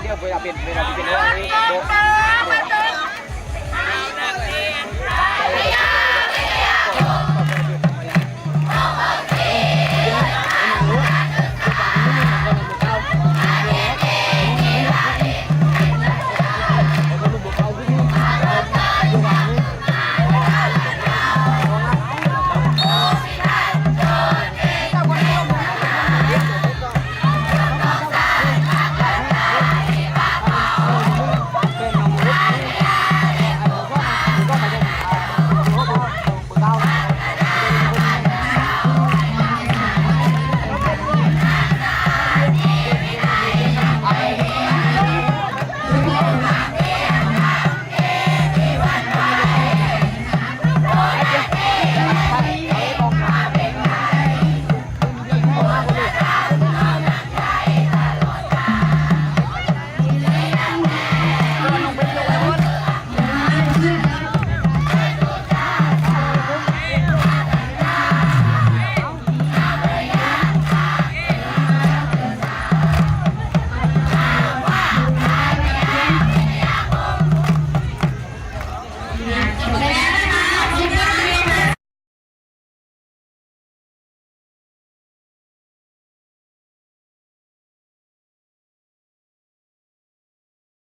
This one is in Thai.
เดี๋ยวเวลาเป็นเวลาเป็นเรื่อง